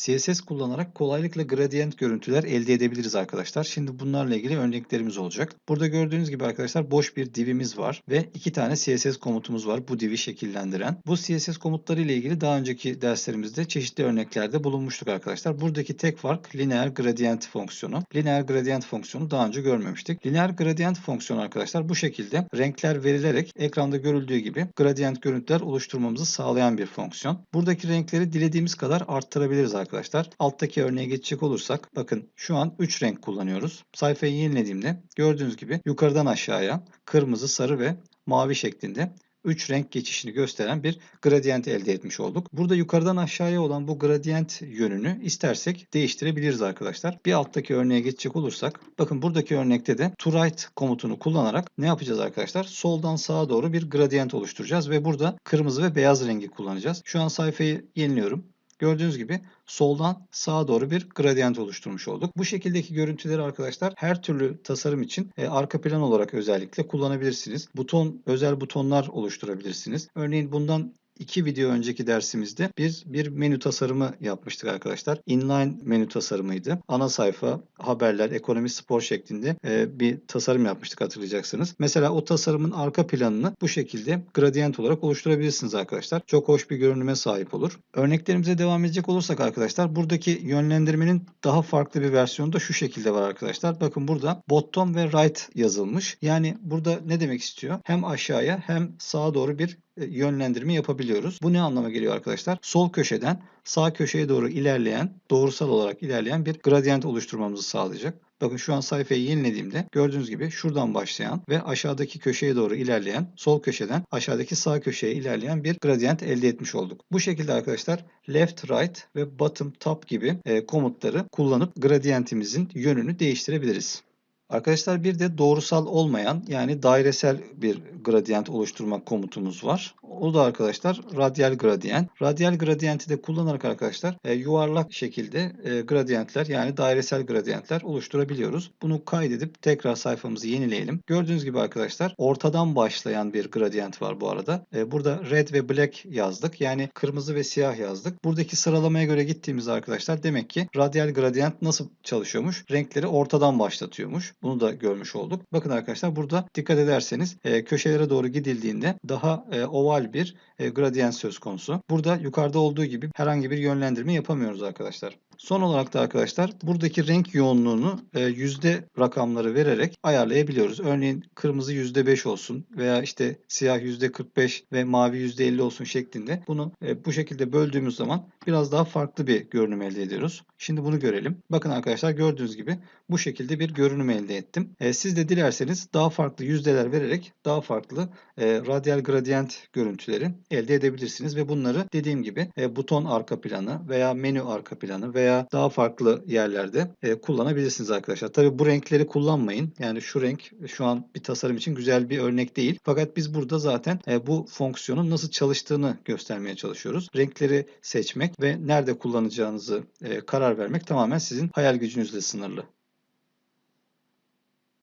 CSS kullanarak kolaylıkla gradient görüntüler elde edebiliriz arkadaşlar. Şimdi bunlarla ilgili örneklerimiz olacak. Burada gördüğünüz gibi arkadaşlar boş bir divimiz var ve iki tane CSS komutumuz var bu divi şekillendiren. Bu CSS komutları ile ilgili daha önceki derslerimizde çeşitli örneklerde bulunmuştuk arkadaşlar. Buradaki tek fark lineer gradient fonksiyonu. Lineer gradient fonksiyonu daha önce görmemiştik. Lineer gradient fonksiyonu arkadaşlar bu şekilde renkler verilerek ekranda görüldüğü gibi gradient görüntüler oluşturmamızı sağlayan bir fonksiyon. Buradaki renkleri dilediğimiz kadar arttırabiliriz arkadaşlar. Alttaki örneğe geçecek olursak bakın şu an 3 renk kullanıyoruz. Sayfayı yenilediğimde gördüğünüz gibi yukarıdan aşağıya kırmızı, sarı ve mavi şeklinde 3 renk geçişini gösteren bir gradient elde etmiş olduk. Burada yukarıdan aşağıya olan bu gradient yönünü istersek değiştirebiliriz arkadaşlar. Bir alttaki örneğe geçecek olursak bakın buradaki örnekte de to right komutunu kullanarak ne yapacağız arkadaşlar? Soldan sağa doğru bir gradient oluşturacağız ve burada kırmızı ve beyaz rengi kullanacağız. Şu an sayfayı yeniliyorum. Gördüğünüz gibi soldan sağa doğru bir gradient oluşturmuş olduk. Bu şekildeki görüntüleri arkadaşlar her türlü tasarım için e, arka plan olarak özellikle kullanabilirsiniz. Buton, özel butonlar oluşturabilirsiniz. Örneğin bundan iki video önceki dersimizde biz bir menü tasarımı yapmıştık arkadaşlar. Inline menü tasarımıydı. Ana sayfa, haberler, ekonomi, spor şeklinde e, bir tasarım yapmıştık hatırlayacaksınız. Mesela o tasarımın arka planını bu şekilde gradient olarak oluşturabilirsiniz arkadaşlar. Çok hoş bir görünüme sahip olur. Örneklerimize devam edecek olursak arkadaşlar buradaki yönlendirmenin daha farklı bir versiyonu da şu şekilde var arkadaşlar. Bakın burada bottom ve right yazılmış. Yani burada ne demek istiyor? Hem aşağıya hem sağa doğru bir yönlendirme yapabiliyoruz. Bu ne anlama geliyor arkadaşlar? Sol köşeden sağ köşeye doğru ilerleyen, doğrusal olarak ilerleyen bir gradient oluşturmamızı sağlayacak. Bakın şu an sayfayı yenilediğimde gördüğünüz gibi şuradan başlayan ve aşağıdaki köşeye doğru ilerleyen, sol köşeden aşağıdaki sağ köşeye ilerleyen bir gradient elde etmiş olduk. Bu şekilde arkadaşlar left, right ve bottom, top gibi e, komutları kullanıp gradientimizin yönünü değiştirebiliriz. Arkadaşlar bir de doğrusal olmayan yani dairesel bir gradient oluşturma komutumuz var. O da arkadaşlar radyal gradient. Radyal gradienti de kullanarak arkadaşlar e, yuvarlak şekilde e, gradientler yani dairesel gradientler oluşturabiliyoruz. Bunu kaydedip tekrar sayfamızı yenileyelim. Gördüğünüz gibi arkadaşlar ortadan başlayan bir gradient var bu arada. E, burada red ve black yazdık. Yani kırmızı ve siyah yazdık. Buradaki sıralamaya göre gittiğimiz arkadaşlar demek ki radyal gradient nasıl çalışıyormuş? Renkleri ortadan başlatıyormuş. Bunu da görmüş olduk. Bakın arkadaşlar burada dikkat ederseniz e, köşelere doğru gidildiğinde daha e, oval bir e, gradient söz konusu. Burada yukarıda olduğu gibi herhangi bir yönlendirme yapamıyoruz arkadaşlar. Son olarak da arkadaşlar buradaki renk yoğunluğunu e, yüzde rakamları vererek ayarlayabiliyoruz. Örneğin kırmızı yüzde 5 olsun veya işte siyah yüzde 45 ve mavi yüzde 50 olsun şeklinde bunu e, bu şekilde böldüğümüz zaman biraz daha farklı bir görünüm elde ediyoruz. Şimdi bunu görelim. Bakın arkadaşlar gördüğünüz gibi bu şekilde bir görünüm elde ettim. E, siz de dilerseniz daha farklı yüzdeler vererek daha farklı radyal gradient görüntüleri elde edebilirsiniz ve bunları dediğim gibi buton arka planı veya menü arka planı veya veya daha farklı yerlerde e, kullanabilirsiniz arkadaşlar. Tabii bu renkleri kullanmayın. Yani şu renk şu an bir tasarım için güzel bir örnek değil. Fakat biz burada zaten e, bu fonksiyonun nasıl çalıştığını göstermeye çalışıyoruz. Renkleri seçmek ve nerede kullanacağınızı e, karar vermek tamamen sizin hayal gücünüzle sınırlı.